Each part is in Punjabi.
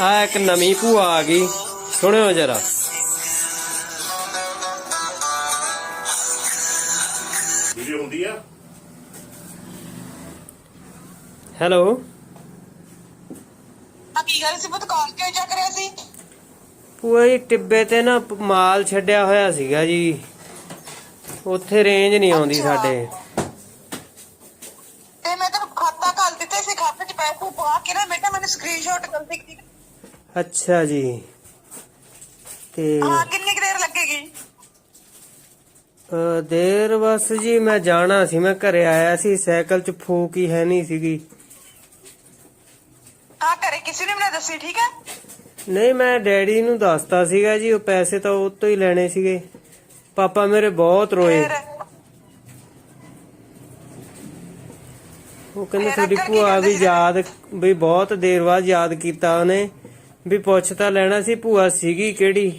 ਆ ਇੱਕ ਨਵੀਂ ਭੂਆ ਆ ਗਈ। ਸੁਣਿਓ ਜਰਾ। ਵੀਡੀਓ ਹੁੰਦੀ ਆ? ਹੈਲੋ। ਆ ਕੀ ਗੱਲ ਸੀ ਪੁੱਤ? ਕਾਲ ਕਿਉਂ ਚੱਕ ਰਿਹਾ ਸੀ? ਭੂਆ ਜੀ ਟਿੱਬੇ ਤੇ ਨਾ ਪ- ਮਾਲ ਛੱਡਿਆ ਹੋਇਆ ਸੀਗਾ ਜੀ। ਉੱਥੇ ਰੇਂਜ ਨਹੀਂ ਆਉਂਦੀ ਅੱਛਾ। ਸਾਡੇ। ਤੇ ਮੈਂ ਤੈਨੂੰ ਖਾਤਾ ਘੱਲ ਦਿੱਤੇ ਸੀ ਖਾਤੇ 'ਚ ਪੈਸੇ ਪਵਾ ਕੇ ਨਾ ਬੇਟਾ ਮੈਨੂੰ ਸਕਰੀਨਸ਼ਾਟ ਕਰ ਦੇ ਕਿ ਅੱਛਾ ਜੀ। ਤੇ ਹਾਂ ਕਿੰਨੀ ਕੁ ਦੇਰ ਲੱਗੇਗੀ? ਅ, ਦੇਰ ਬਸ ਜੀ ਮੈਂ ਜਾਣਾ ਸੀ ਮੈਂ ਘਰੇ ਆਇਆ ਸੀ ਸਾਈਕਲ 'ਚ ਫੂਕ ਹੀ ਹੈ ਨਹੀਂ ਸੀਗੀ। ਹਾਂ ਘਰੇ ਕਿਸੇ ਨੇ ਵੀ ਨਾ ਦੱਸੀ ਠੀਕ ਹੈ? ਨਹੀਂ ਮੈਂ ਡੈਡੀ ਨੂੰ ਦੱਸਤਾ ਸੀਗਾ ਜੀ ਉਹ ਪੈਸੇ ਤਾਂ ਉਹ ਤੋਂ ਹੀ ਲੈਣੇ ਸੀਗੇ। ਪਾਪਾ ਮੇਰੇ ਬਹੁਤ ਰੋਏ। ਫਿਰ? ਉਹ ਕਹਿੰਦੇ ਤੁਹਾਡੀ ਕੀ ਭੂਆ ਵੀ? ਯਾਦ ਵੀ ਬਹੁਤ ਦੇਰ ਬਾਅਦ ਯਾਦ ਕੀਤਾ ਉਹਨੇ। ਵੀ ਪੁੱਛ ਤਾਂ ਲੈਣਾ ਸੀ ਭੂਆ ਸੀਗੀ ਕਿਹੜੀ।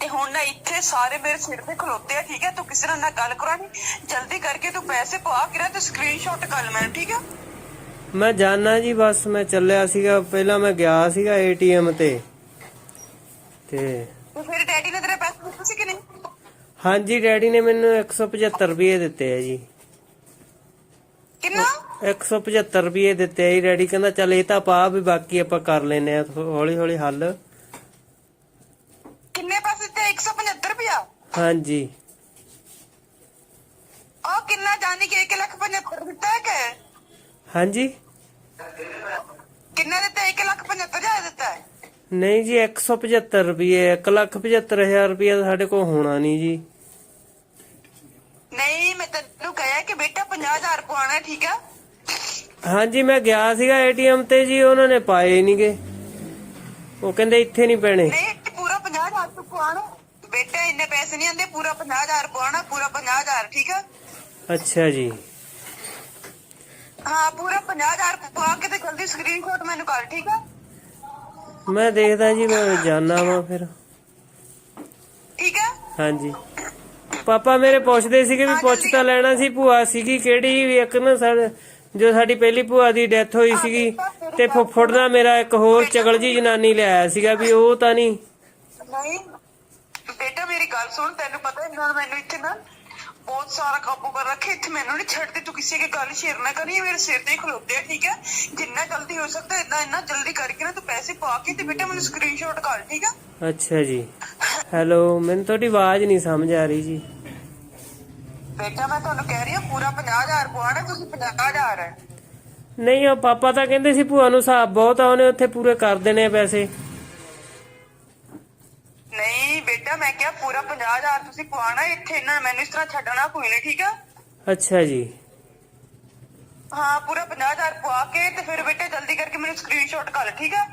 ਤੇ ਹੁਣ ਨਾ ਇੱਥੇ ਸਾਰੇ ਮੇਰੇ ਸਿਰ ਤੇ ਖਲੋਤੇ ਆ ਠੀਕ ਹੈ? ਤੂੰ ਕਿਸੇ ਨਾਲ ਨਾ ਗੱਲ ਕਰਾਣੀ ਜਲਦੀ ਕਰਕੇ ਤੂੰ ਪੈਸੇ ਪਵਾ ਕੇ ਨਾ ਤੇ ਸਕਰੀਨਸ਼ਾਟ ਕਰ ਮੈਨੂੰ ਠੀਕ ਹੈ? ਮੈਂ ਜਾਣਾ ਜੀ ਬਸ ਮੈਂ ਚੱਲਿਆ ਸੀਗਾ। ਪਹਿਲਾਂ ਮੈਂ ਗਿਆ ਸੀਗਾ ਏਟੀਐਮ ਤੇ। ਤੇ ਤੇ ਫਿਰ ਡੈਡੀ ਨੇ ਤੇਰੇ ਪੈਸੇ ਦਿੱਤੇ ਸੀ ਕਿ ਨਹੀਂ? ਹਾਂਜੀ ਡੈਡੀ ਨੇ ਮੈਨੂੰ 175 ਰੁਪਏ ਦਿੱਤੇ ਆ ਜੀ। ਕਿੰਨਾ? 175 ਰੁਪਏ ਦਿੱਤੇ ਆ ਜੀ ਡੈਡੀ। ਕਹਿੰਦਾ ਚੱਲ ਇਹ ਤਾਂ ਪਾ ਵੀ ਬਾਕੀ ਆਪਾਂ ਕਰ ਲੈਨੇ ਆ ਹੌਲੀ ਹੌਲੀ। ਹੱਲ ਕਿੰਨੇ ਪੈਸੇ ਦਿੱਤੇ? 175 ਰੁਪਇਆ? ਹਾਂਜੀ। ਆ ਕਿੰਨਾ ਜਾਣੀ ਕਿ 1 ਲੱਖ 75 ਦਿੱਤਾ ਹੈ ਕਿ? ਹਾਂਜੀ। ਕਿੰਨਾ ਦਿੱਤਾ? 1 ਲੱਖ 75 ਹਜ਼ਾਰ ਦਿੱਤਾ ਹੈ। ਨਹੀਂ ਜੀ 175 ਰੁਪਏ 175000 ਰੁਪਏ ਸਾਡੇ ਕੋਲ ਹੋਣਾ ਨਹੀਂ ਜੀ। ਨਹੀਂ ਮੈਂ ਤੈਨੂੰ ਕਹਿਆ ਕਿ ਬੇਟਾ 50000 ਪਵਾਣਾ ਹੈ, ਠੀਕ ਹੈ ਹਾਂਜੀ ਮੈਂ ਗਿਆ ਸੀਗਾ ਏਟੀਐਮ ਤੇ ਜੀ ਉਹਨਾਂ ਨੇ ਪਾਏ ਨਹੀਂਗੇ ਉਹ ਕਹਿੰਦੇ ਇੱਥੇ ਨਹੀਂ ਪੈਣੇ। ਨਹੀਂ ਪੂਰਾ 50000 ਤੂੰ ਪਵਾਣਾ ਬੇਟਾ ਇੰਨੇ ਪੈਸੇ ਨਹੀਂ ਆਂਦੇ ਪੂਰਾ 50000 ਪਵਾਣਾ ਪੂਰਾ 50000 ਠੀਕ ਹੈ ਅੱਛਾ ਜੀ। ਹਾਂ ਪੂਰਾ 50000 ਪਵਾ ਕੇ ਤੇ ਜਲਦੀ ਸਕਰੀਨਸ਼ਾਟ ਮੈਨੂੰ ਕਰ ਠੀਕ ਹੈ ਮੈਂ ਦੇਖਦਾ ਜੀ ਮੈਂ ਜਾਣਾ ਵਾਂ ਫਿਰ। ਠੀਕ ਹੈ ਹਾਂਜੀ। ਪਾਪਾ ਮੇਰੇ ਪੁੱਛਦੇ ਸੀਗੇ ਵੀ ਪੁੱਛ ਤਾਂ ਲੈਣਾ ਸੀ ਭੂਆ ਸੀਗੀ ਕਿਹੜੀ ਵੀ ਇੱਕ ਨਾ ਸਾਡੇ ਜੋ ਸਾਡੀ ਪਹਿਲੀ ਭੂਆ ਦੀ ਡੈਥ ਹੋਈ ਸੀਗੀ ਤੇ ਫੁੱਫੜ ਦਾ ਮੇਰਾ ਇੱਕ ਹੋਰ ਚਗਲ ਜੀ ਜਨਾਨੀ ਲਿਆਇਆ ਸੀਗਾ ਵੀ ਉਹ ਤਾਂ ਨਹੀਂ। ਨਹੀਂ ਬੇਟਾ ਮੇਰੀ ਗੱਲ ਸੁਣ ਤੈਨੂੰ ਪਤਾ ਹੈ ਨਾ ਮੈਨੂੰ ਇੱਥੇ ਨਾ ਬਹੁਤ ਸਾਰਾ ਕਾਬੂ ਕਰ ਰੱਖੇ ਇੱਥੇ ਮੈਨੂੰ ਨਹੀਂ ਛੱਡਦੇ ਤੂੰ ਕਿਸੇ ਦੀ ਗੱਲ ਸ਼ੇਅਰ ਨਾ ਕਰੀ ਮੇਰੇ ਸਿਰ ਤੇ ਹੀ ਖਲੋਤੇ ਆ ਠੀਕ ਹੈ? ਜਿੰਨਾ ਜਲਦੀ ਹੋ ਸਕਦਾ ਇਦਾਂ ਇੰਨਾ ਜਲਦੀ ਕਰਕੇ ਨਾ ਤੂੰ ਪੈਸੇ ਪਾ ਕੇ ਤੇ ਬੇਟਾ ਮੈਨੂੰ ਸਕਰੀਨਸ਼ਾਟ ਕਰ ਠੀਕ ਹੈ? ਅੱਛਾ ਜੀ। ਹੈਲੋ ਮੈਨੂੰ ਤੁਹਾਡੀ ਆਵਾਜ਼ ਨਹੀਂ ਸਮਝ ਆ ਰਹੀ ਜੀ। ਬੇਟਾ ਮੈਂ ਤੁਹਾਨੂੰ ਕਹਿ ਰਹੀ ਹਾਂ ਪੂਰਾ 50000 ਪਵਾਣਾ ਤੁਸੀਂ 50000 ਹੈ। ਨਹੀਂ ਉਹ ਪਾਪਾ ਤਾਂ ਕਹਿੰਦੇ ਸੀ ਭੂਆ ਨੂੰ ਹਿਸਾਬ ਬਹੁਤ ਆ ਉਹਨੇ ਉੱਥੇ ਪੂਰੇ ਕਰ ਦੇਣੇ ਆ ਪੈਸੇ। ਨਹੀਂ ਬੇਟਾ ਮੈਂ ਕਿਹਾ ਪੂਰਾ 50000 ਤੁਸੀਂ ਪਵਾਣਾ ਇੱਥੇ ਇਹਨਾਂ ਮੈਨੂੰ ਇਸ ਤਰ੍ਹਾਂ ਛੱਡਣਾ ਕੋਈ ਨਹੀਂ ਠੀਕ ਹੈ ਅੱਛਾ ਜੀ। ਹਾਂ ਪੂਰਾ 50000 ਪਵਾ ਕੇ ਤੇ ਫਿਰ ਬੇਟਾ ਜਲਦੀ ਕਰਕੇ ਮੈਨੂੰ ਸਕਰੀਨਸ਼ਾਟ ਕਰ ਠੀਕ ਹੈ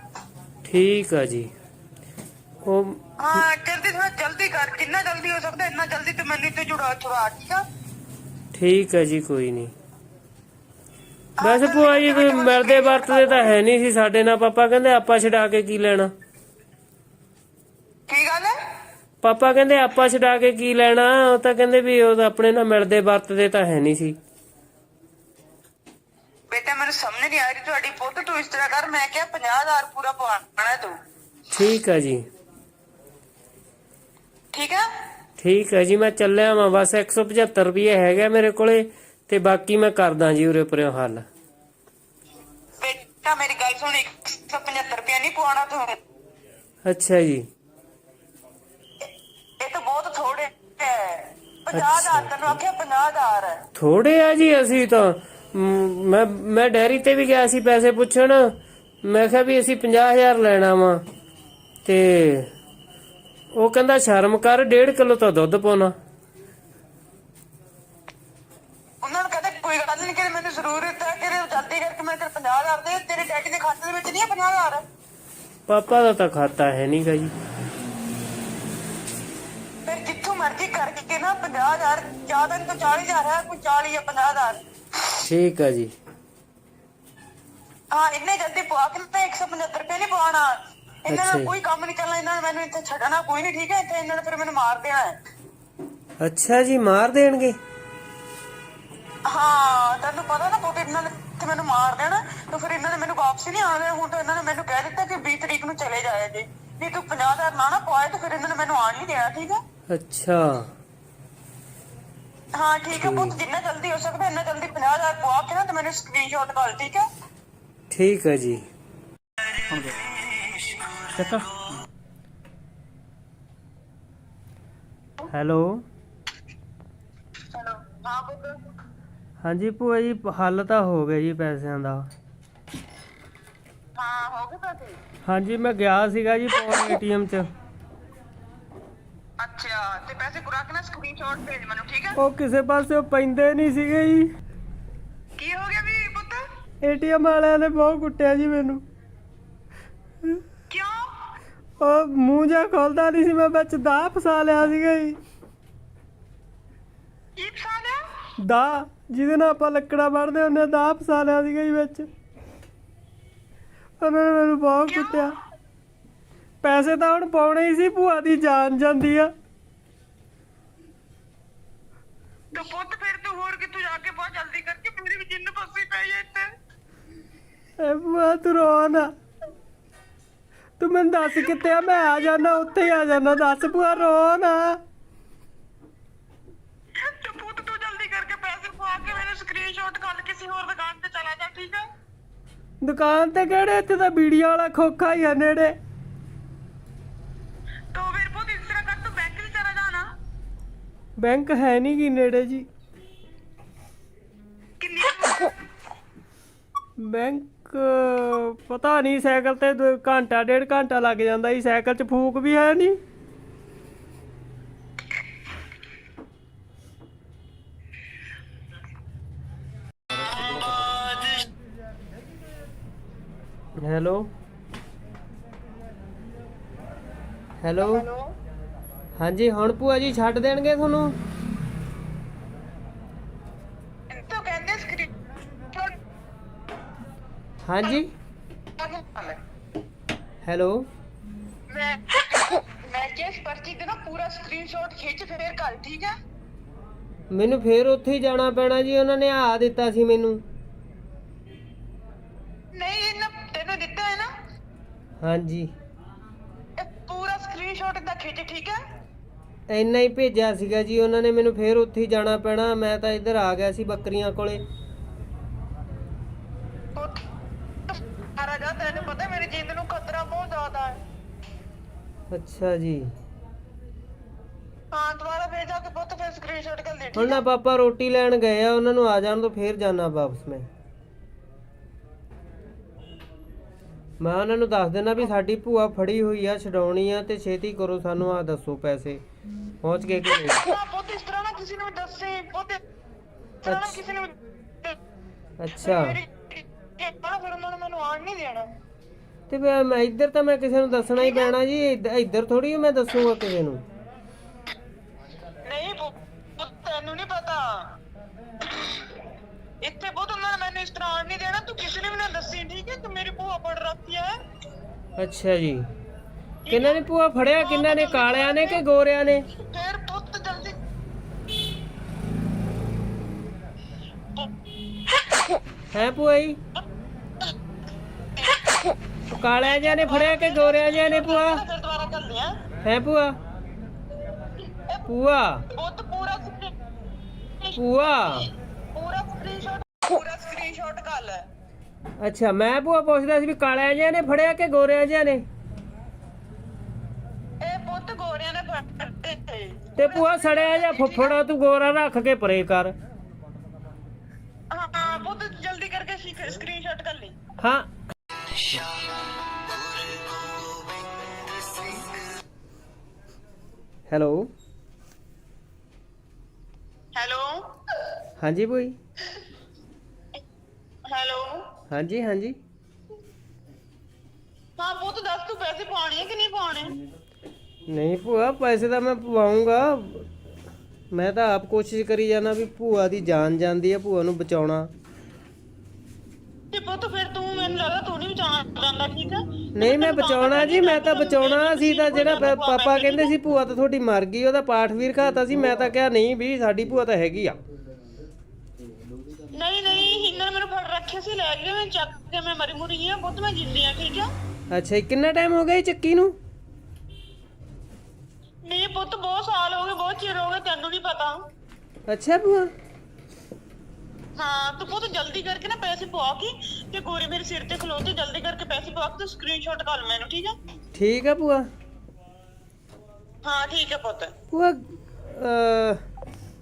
ਠੀਕ ਆ ਜੀ। ਉਹ ਹਾਂ ਜਲਦੀ ਥੋੜਾ ਜਲਦੀ ਕਰ ਜਿੰਨਾ ਜਲਦੀ ਹੋ ਸਕਦਾ ਇੰਨਾ ਜਲਦੀ ਤੂੰ ਮੈਨੂੰ ਇੱਥੇ ਜੁੜਾ ਛੁੜਾ ਠੀਕ ਆ? ਠੀਕ ਆ ਜੀ ਕੋਈ ਨਹੀਂ। ਵੈਸੇ ਭੂਆ ਜੀ ਕੋਈ ਮਿਲਦੇ ਵਰਤਦੇ ਤਾਂ ਹੈ ਨਹੀਂ ਸੀ ਸਾਡੇ ਨਾਲ ਪਾਪਾ ਕਹਿੰਦੇ ਆਪਾਂ ਛਡਾ ਕੇ ਕੀ ਲੈਣਾ? ਕੀ ਗੱਲ ਹੈ? ਪਾਪਾ ਕਹਿੰਦੇ ਆਪਾਂ ਛਡਾ ਕੇ ਕੀ ਲੈਣਾ? ਉਹ ਤਾਂ ਕਹਿੰਦੇ ਵੀ ਉਹ ਤਾਂ ਆਪਣੇ ਨਾਲ ਮਿਲਦੇ ਵਰਤਦੇ ਤਾਂ ਹੈ ਨਹੀਂ ਸੀ। ਬੇਟਾ ਮੈਨੂੰ ਸਮਝ ਨਹੀਂ ਆ ਰਹੀ ਤੁਹਾਡੀ ਪੁੱਤ ਤੂੰ ਇਸ ਤਰ੍ਹਾਂ ਕਰ ਮੈਂ ਕਿਹਾ 50000 ਪੂਰਾ ਪਵਾਣਾ ਹੈ ਤੂੰ। ਠੀਕ ਆ ਜੀ। ਠੀਕ ਹੈ ਠੀਕ ਆ ਜੀ ਮੈਂ ਚੱਲਿਆ ਵਾਂ। ਬਸ 175 ਰੁਪਏ ਹੈਗਾ ਮੇਰੇ ਕੋਲੇ ਤੇ ਬਾਕੀ ਮੈਂ ਕਰਦਾ ਜੀ ਉਰੇ ਪਰੇ ਹੱਲ। ਬੇਟਾ ਮੇਰੀ ਗੱਲ ਸੁਣ 175 ਰੁਪਇਆ ਨਹੀਂ ਪਵਾਣਾ ਤੂੰ। ਅੱਛਾ ਜੀ। ਇਹ ਤਾਂ ਬਹੁਤ ਥੋੜੇ ਹੈ। 50000 ਤੈਨੂੰ ਆਖਿਆ 50000 ਹੈ। ਥੋੜੇ ਆ ਜੀ ਅਸੀਂ ਤਾਂ। ਮੈਂ ਮੈਂ ਡੈਰੀ ਤੇ ਵੀ ਗਿਆ ਸੀ ਪੈਸੇ ਪੁੱਛਣ। ਮੈਂ ਕਿਹਾ ਵੀ ਅਸੀਂ 50000 ਲੈਣਾ ਵਾ। ਤੇ ਉਹ ਕਹਿੰਦਾ ਸ਼ਰਮ ਕਰ 1.5 ਕਿਲੋ ਤਾਂ ਦੁੱਧ ਪਾਉਣਾ। ਉਹਨਾਂ ਨੂੰ ਕਹਿੰਦੇ ਕੋਈ ਗੱਲ ਨਹੀਂ ਕਿ ਮੈਨੂੰ ਜ਼ਰੂਰਤ ਹੈ ਕਿ ਜਲਦੀ ਕਰਕੇ ਮੈਂ ਤੇਰੇ 50000 ਦੇ ਤੇਰੇ ਡੈਡੀ ਦੇ ਖਾਤੇ ਦੇ ਵਿੱਚ ਨਹੀਂ ਹੈ 50000 ਪਾਪਾ ਦਾ ਤਾਂ ਖਾਤਾ ਹੈ ਨਹੀਂਗਾ ਜੀ। ਫਿਰ ਜਿੱਥੋਂ ਮਰਜ਼ੀ ਕਰਕੇ ਨਾ 50000 ਜ਼ਿਆਦਾ ਨਹੀਂ ਤਾਂ 40000 ਹੈ ਕੋਈ 40 ਜਾਂ 50000 ਠੀਕ ਆ ਜੀ। ਹਾਂ ਇੰਨੇ ਜਲਦੀ ਪਵਾ ਕੇ ਮੈਂ 175 ਰੁਪਏ ਨਹੀਂ ਪਵਾਉਣਾ। ਇਹਨਾਂ ਅੱਛਾ ਦਾ ਜੀ। ਕੋਈ ਕੰਮ ਨਹੀਂ ਚੱਲਣਾ ਇਹਨਾਂ ਨੇ ਮੈਨੂੰ ਇੱਥੇ ਛੱਡਣਾ ਕੋਈ ਨਹੀਂ ਠੀਕ ਹੈ? ਇੱਥੇ ਇਹਨਾਂ ਨੇ ਫਿਰ ਮੈਨੂੰ ਮਾਰ ਦੇਣਾ ਹੈ। ਅੱਛਾ ਜੀ ਮਾਰ ਦੇਣਗੇ? ਹਾਂ ਤੈਨੂੰ ਪਤਾ ਨਾ ਪੁੱਤ ਇਹਨਾਂ ਨੇ ਤੇ ਮੈਨੂੰ ਮਾਰ ਦੇਣਾ ਤਾਂ ਫਿਰ ਇਹਨਾਂ ਨੇ ਮੈਨੂੰ ਵਾਪਸ ਨਹੀਂ ਆਉਣਾ ਹੁਣ ਤਾਂ ਇਹਨਾਂ ਨੇ ਮੈਨੂੰ ਕਹਿ ਦਿੱਤਾ ਕਿ 20 ਤਰੀਕ ਨੂੰ ਚਲੇ ਜਾਇਆ ਜੇ। ਨਹੀਂ ਤੂੰ 50000 ਨਾ ਨਾ ਪਵਾਏ ਤਾਂ ਫਿਰ ਇਹਨਾਂ ਨੇ ਮੈਨੂੰ ਆਣ ਨਹੀਂ ਦੇਣਾ ਠੀਕ ਹੈ? ਅੱਛਾ। ਹਾਂ ਠੀਕ ਹੈ ਪੁੱਤ ਜਿੰਨਾ ਜਲਦੀ ਹੋ ਸਕਦਾ ਇੰਨਾ ਜਲਦੀ 50000 ਪਵਾ ਕੇ ਨਾ ਤੇ ਮੈਨੂੰ ਸਕਰੀਨਸ਼ਾਟ ਕਰ ਠੀਕ ਹੈ? ਠੀਕ ਹੈ ਜੀ। ਚੱਕਾ ਹੈਲੋ। ਹਾਂ ਹਾਂਜੀ ਭੂਆ ਜੀ ਹੱਲ ਤਾਂ ਹੋ ਗਿਆ ਜੀ ਪੈਸਿਆਂ ਦਾ। ਹਾਂ ਹੋ ਗਏ ਪਾਤੇ ਹਾਂਜੀ ਮੈਂ ਗਿਆ ਸੀਗਾ ਜੀ ਪੌਣ ਏਟੀਐਮ 'ਚ। ਅੱਛਾ ਤੇ ਪੈਸੇ ਪੁਰਾ ਸਕਰੀਨਸ਼ਾਟ ਭੇਜ ਮੈਨੂੰ ਠੀਕ ਹੈ ਉਹ ਕਿਸੇ ਪਾਸੇ ਪੈਂਦੇ ਨਹੀਂ ਸੀਗੇ ਜੀ। ਕੀ ਹੋ ਗਿਆ ਵੀ ਪੁੱਤ? ਏਟੀਐਮ ਵਾਲਿਆਂ ਨੇ ਬਹੁਤ ਕੁੱਟਿਆ ਜੀ ਮੈਨੂੰ। ਉਹ ਮੂੰਹ ਜਿਹਾ ਖੋਲਦਾ ਨਹੀਂ ਸੀ ਮੈਂ ਵਿੱਚ ਦਾ ਫਸਾ ਲਿਆ ਸੀਗਾ ਜੀ। ਕੀ ਪਸੰਦ ਹੈ ਦਾ ਜਿਹਦੇ ਨਾਲ ਆਪਾਂ ਲੱਕੜਾ ਵੜਦੇ ਹੁੰਦੇ ਦਾ ਫਸਾ ਲਿਆ ਸੀਗਾ ਜੀ ਵਿੱਚ। ਉਹਨਾਂ ਨੇ ਮੈਨੂੰ ਬਹੁਤ ਕੁੱਟਿਆ। ਪੈਸੇ ਤਾਂ ਹੁਣ ਪਾਉਣੇ ਹੀ ਸੀ ਭੂਆ ਦੀ ਜਾਨ ਜਾਂਦੀ ਆ। ਤੇ ਪੁੱਤ ਫਿਰ ਤੂੰ ਹੋਰ ਕਿੱਥੋਂ ਜਾ ਕੇ ਬਹੁਤ ਜਲਦੀ ਕਰਕੇ ਮੇਰੀ ਵੀ ਜਿੰਨ ਫਸੀ ਪਈ ਇੱਥੇ। ਐ ਭੂਆ ਤੂੰ ਰੋ ਨਾ ਤੂੰ ਮੈਨੂੰ ਦੱਸ ਕਿੱਥੇ ਆ? ਮੈਂ ਆ ਜਾਣਾ ਉੱਥੇ ਆ ਜਾਣਾ ਦੱਸ ਭੂਆ ਰੋ ਨਾ। ਤੇ ਪੁੱਤ ਤੂੰ ਜਲਦੀ ਕਰਕੇ ਪੈਸੇ ਪਵਾ ਕੇ ਮੈਨੂੰ ਸਕਰੀਨਸ਼ਾਟ ਕਰ ਕਿਸੇ ਹੋਰ ਦੁਕਾਨ ਤੇ ਚਲਾ ਜਾ ਠੀਕ ਹੈ ਦੁਕਾਨ ਤੇ ਕਿਹੜੇ? ਇੱਥੇ ਤਾਂ ਬੀੜੀਆਂ ਵਾਲਾ ਖੋਖਾ ਹੀ ਆ ਨੇੜੇ। ਤੋ ਫਿਰ ਪੁੱਤ ਇਸ ਤਰ੍ਹਾਂ ਕਰ ਤੂੰ ਬੈਂਕ 'ਚ ਚਲਾ ਜਾਣਾ। ਬੈਂਕ ਹੈ ਨਹੀਂ ਗੀ ਨੇੜੇ ਜੀ। ਕਿੰਨੀ ਬੈਂਕ ਪਤਾ ਨਹੀਂ ਸਾਈਕਲ ਤੇ ਦੋ- ਘੰਟਾ ਡੇਢ ਘੰਟਾ ਲੱਗ ਜਾਂਦਾ ਜੀ। ਸਾਈਕਲ 'ਚ ਫੂਕ ਵੀ ਹੈ ਨਹੀਂ। ਹੈਲੋ। ਹੈਲੋ। ਹਾਂਜੀ ਹੁਣ ਭੂਆ ਜੀ ਛੱਡ ਦੇਣਗੇ ਤੁਹਾਨੂੰ ਤੂੰ ਕਹਿੰਦੇ ਸਕਰੀਨ ਹਾਂਜੀ। ਹੈਲੋ। ਮੈਂ ਮੈਂ ਕਿਸ ਪਰਚੀ ਤੇ ਨਾ ਪੂਰਾ ਸਕਰੀਨਸ਼ਾਟ ਖਿੱਚ ਫੇਰ ਕਰ ਠੀਕ ਹੈ ਮੈਨੂੰ ਫੇਰ ਉੱਥੇ ਹੀ ਜਾਣਾ ਪੈਣਾ ਜੀ ਉਹਨਾਂ ਨੇ ਆ ਦਿੱਤਾ ਸੀ ਮੈਨੂੰ। ਨਹੀਂ ਇਹਨਾਂ ਤੈਨੂੰ ਦਿੱਤਾ ਹੈ ਨਾ? ਹਾਂਜੀ। ਇਹ ਪੂਰਾ ਸਕਰੀਨਸ਼ਾਟ ਦਾ ਖਿੱਚ ਠੀਕ ਹੈ ਇੰਨਾ ਹੀ ਭੇਜਿਆ ਸੀਗਾ ਜੀ ਉਹਨਾਂ ਨੇ ਮੈਨੂੰ ਫੇਰ ਉੱਥੇ ਹੀ ਜਾਣਾ ਪੈਣਾ ਮੈਂ ਤਾਂ ਇੱਧਰ ਆ ਗਿਆ ਸੀ ਬੱਕਰੀਆਂ ਕੋਲੇ ਸਾਰਾ ਜਾ ਤੈਨੂੰ ਪਤਾ ਮੇਰੀ ਜਿੰਦ ਨੂੰ ਖਤਰਾ ਬਹੁਤ ਜ਼ਿਆਦਾ ਹੈ ਅੱਛਾ ਜੀ। ਹਾਂ ਦੁਬਾਰਾ ਫੇਰ ਜਾ ਕੇ ਪੁੱਤ ਫੇਰ ਸਕਰੀਨਸ਼ਾਟ ਕਰ ਦੇ ਹੁਣ ਨਾ ਪਾਪਾ ਰੋਟੀ ਲੈਣ ਗਏ ਆ ਉਹਨਾਂ ਨੂੰ ਆ ਜਾਣ ਤੋਂ ਫੇਰ ਜਾਣਾ ਵਾਪਸ ਮੈਂ। ਮੈਂ ਉਹਨਾਂ ਨੂੰ ਦੱਸ ਦੇਣਾ ਵੀ ਸਾਡੀ ਭੂਆ ਫੜੀ ਹੋਈ ਆ ਛਡਾਉਣੀ ਆ ਤੇ ਛੇਤੀ ਕਰੋ ਸਾਨੂੰ ਆ ਦੱਸੋ ਪੈਸੇ। ਪਹੁੰਚ ਗਏ ਕਿ ਨਹੀਂ? ਪੁੱਤ ਇਸ ਤਰ੍ਹਾਂ ਨਾ ਕਿਸੇ ਨੂੰ ਦੱਸੇ ਪੁੱਤ ਇਸ ਤਰ੍ਹਾਂ ਨਾ ਅੱਛਾ। ਕਿਸੇ ਨੂੰ ਅੱਛਾ। ਮੇਰੀ ਇਹ ਫਿਰ ਉਹਨਾਂ ਨੇ ਮੈਨੂੰ ਆਣ ਨਹੀਂ ਦੇਣਾ। ਤੇ ਮੈਂ ਮੈਂ ਇੱਧਰ ਤਾਂ ਮੈਂ ਕਿਸੇ ਨੂੰ ਦੱਸਣਾ ਹੀ ਪੈਣਾ ਜੀ ਇੱਧ- ਇੱਧਰ ਥੋੜੀ ਮੈਂ ਦੱਸੂਗਾ ਕਿਸੇ ਨੂੰ। ਨਹੀਂ ਪੁੱਤ, ਤੈਨੂੰ ਨਹੀਂ ਪਤਾ। ਇੱਥੇ ਬਹੁਤ ਉਹਨਾਂ ਨੇ ਮੈਨੂੰ ਇਸ ਤਰ੍ਹਾਂ ਨਹੀਂ ਦੇਣਾ ਤੂੰ ਕਿਸੇ ਨੂੰ ਵੀ ਨਾ ਦੱਸੀ ਠੀਕ ਹੈ? ਕਿ ਮੇਰੀ ਭੂਆ ਪੜ ਰੱਖੀ ਹੈ। ਅੱਛਾ ਜੀ। ਕਿੰਨਾਂ ਨੇ ਭੂਆ ਫੜਿਆ ਕਿੰਨਾਂ ਨੇ ਕਾਲਿਆਂ ਨੇ ਕਿ ਗੋਰਿਆਂ ਨੇ? ਫੇਰ ਪੁੱਤ ਜਲਦੀ ਹੈ ਭੂਆ ਜੀ? ਕਾਲਿਆਂ ਜਿਹਾ ਨੇ ਫੜਿਆ ਕਿ ਗੋਰਿਆਂ ਜਿਹਾ ਨੇ ਭੂਆ? ਆ। ਹੈ ਭੂਆ? ਭੂਆ? ਪੁੱਤ ਪੂਰਾ screen- ਭੂਆ? ਪੂਰਾ ਸਕਰੀਨਸ਼ਾਟ ਪੂਰਾ ਸਕਰੀਨਸ਼ਾਟ ਕਰ ਲੈ। ਅੱਛਾ ਮੈਂ ਭੂਆ ਪੁੱਛਦਾ ਸੀ ਵੀ ਕਾਲਿਆਂ ਜਿਹਾ ਨੇ ਫੜਿਆ ਕਿ ਗੋਰਿਆਂ ਜਿਹਾ ਨੇ? ਇਹ ਪੁੱਤ ਗੋਰਿਆਂ ਨੇ ਫੜ ਤੇ ਭੂਆ ਸੜਿਆ ਜਿਹਾ ਫੁੱਫੜਾ ਤੂੰ ਗੋਰਾ ਰੱਖ ਕੇ ਪਰੇ ਕਰ। ਹਾਂ ਹਾਂ ਪੁੱਤ ਜਲਦੀ ਕਰਕੇ ਸਕਰੀਨਸ਼ਾਟ ਕਰ ਲਈ। ਹਾਂ ਹੈਲੋ। ਹੈਲੋ। ਹਾਂਜੀ ਭੂਈ ਹੈਲੋ। ਹਾਂਜੀ ਹਾਂਜੀ। ਹਾਂ ਪੁੱਤ ਦੱਸ ਤੂੰ ਪੈਸੇ ਪਾਉਣੇ ਆ ਕਿ ਨਹੀਂ ਪਾਉਣੇ? ਨਹੀਂ ਭੂਆ ਪੈਸੇ ਤਾਂ ਮੈਂ ਪਵਾਉਂਗਾ। ਮੈਂ ਤਾਂ ਆਪ ਕੋਸ਼ਿਸ਼ ਕਰੀ ਜਾਣਾ ਵੀ ਭੂਆ ਦੀ ਜਾਨ ਜਾਂਦੀ ਹੈ ਭੂਆ ਨੂੰ ਬਚਾਉਣਾ। ਤੇ ਪੁੱਤ ਫਿਰ ਤੂੰ ਮੈਨੂੰ ਲੱਗਦਾ ਤੂੰ ਨਹੀਂ ਠੀਕ ਮੈਂ ਬਚਾਉਣਾ ਜੀ ਮੈਂ ਤਾਂ ਬਚਾਉਣਾ ਸੀ ਤਾਂ ਜਿਹੜਾ ਪਾ- ਪਾਪਾ ਕਹਿੰਦੇ ਸੀ ਭੂਆ ਤਾਂ ਤੁਹਾਡੀ ਮਰ ਗਈ ਉਹਦਾ ਪਾਠ ਵੀ ਰਖਾਤਾ ਸੀ ਮੈਂ ਤਾਂ ਕਿਹਾ ਨਹੀਂ ਵੀ ਸਾਡੀ ਭੂਆ ਤਾਂ ਹੈਗੀ ਆ। ਨਹੀਂ ਨਹੀਂ ਨੇ ਮੈਨੂੰ ਫੜ ਰੱਖਿਆ ਰੱਖੇ ਸੀ ਲੈ ਗਏ ਮੈਂ ਚੱਕ ਕੇ ਮੈਂ ਮਰੀ ਮੁਰੀ ਆ ਪੁੱਤ ਮੈਂ ਜਿੰਦੀ ਆ ਠੀਕ ਆ? ਅੱਛਾ ਜੀ, ਕਿੰਨਾ ਟਾਈਮ ਹੋ ਗਿਆ ਜੀ ਚੱਕੀ ਨੂੰ? ਨਹੀਂ ਪੁੱਤ ਬਹੁਤ ਸਾਲ ਹੋ ਗਏ ਬਹੁਤ ਚਿਰ ਹੋ ਗਿਆ ਤੈਨੂੰ ਨਹੀਂ ਪਤਾ। ਅੱਛਾ ਭੂਆ। ਹਾਂ ਤੂੰ ਪੁੱਤ ਜਲਦੀ ਕਰਕੇ ਨਾ ਪੈਸੇ ਪਵਾ ਕੇ ਤੇ ਗੋਰੀ ਮੇਰੇ ਸਿਰ ਤੇ ਖਲੋ ਤੇ ਜਲਦੀ ਕਰਕੇ ਪੈਸੇ ਪਵਾ ਕੇ ਤੂੰ ਸਕਰੀਨਸ਼ਾਟ ਕਰ ਮੈਨੂੰ ਠੀਕ ਆ? ਠੀਕ ਆ ਭੂਆ? ਹਾਂ ਠੀਕ ਹੈ ਪੁੱਤ। ਭੂਆ ਅਹ,